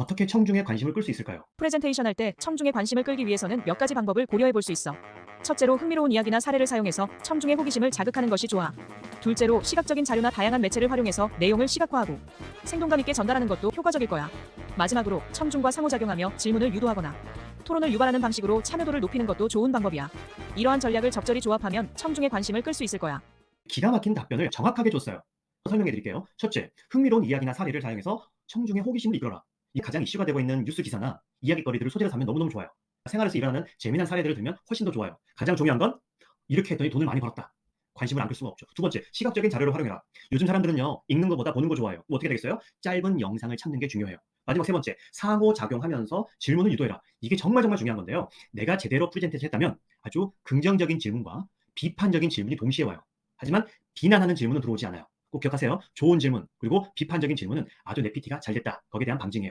어떻게 청중의 관심을 끌 수 있을까요? 프레젠테이션 할 때 청중의 관심을 끌기 위해서는 몇 가지 방법을 고려해 볼 수 있어. 첫째로 흥미로운 이야기나 사례를 사용해서 청중의 호기심을 자극하는 것이 좋아. 둘째로 시각적인 자료나 다양한 매체를 활용해서 내용을 시각화하고 생동감 있게 전달하는 것도 효과적일 거야. 마지막으로 청중과 상호작용하며 질문을 유도하거나 토론을 유발하는 방식으로 참여도를 높이는 것도 좋은 방법이야. 이러한 전략을 적절히 조합하면 청중의 관심을 끌 수 있을 거야. 기가 막힌 답변을 정확하게 줬어요. 설명해 드릴게요. 첫째, 흥미로운 이야기나 사례를 사용해서 청중의 호기심을 이끌어라. 이 가장 이슈가 되고 있는 뉴스 기사나 이야기거리들을 소재로 삼으면 너무너무 좋아요. 생활에서 일어나는 재미난 사례들을 들면 훨씬 더 좋아요. 가장 중요한 건 이렇게 했더니 돈을 많이 벌었다. 관심을 안 끌 수가 없죠. 두 번째, 시각적인 자료를 활용해라. 요즘 사람들은요, 읽는 것보다 보는 거 좋아해요. 뭐 어떻게 되겠어요? 짧은 영상을 찾는 게 중요해요. 마지막 세 번째, 상호작용하면서 질문을 유도해라. 이게 정말 정말 중요한 건데요. 내가 제대로 프레젠테이션 했다면 아주 긍정적인 질문과 비판적인 질문이 동시에 와요. 하지만 비난하는 질문은 들어오지 않아요. 꼭 기억하세요. 좋은 질문, 그리고 비판적인 질문은 아주 내 PT가 잘 됐다. 거기에 대한 방증이에요.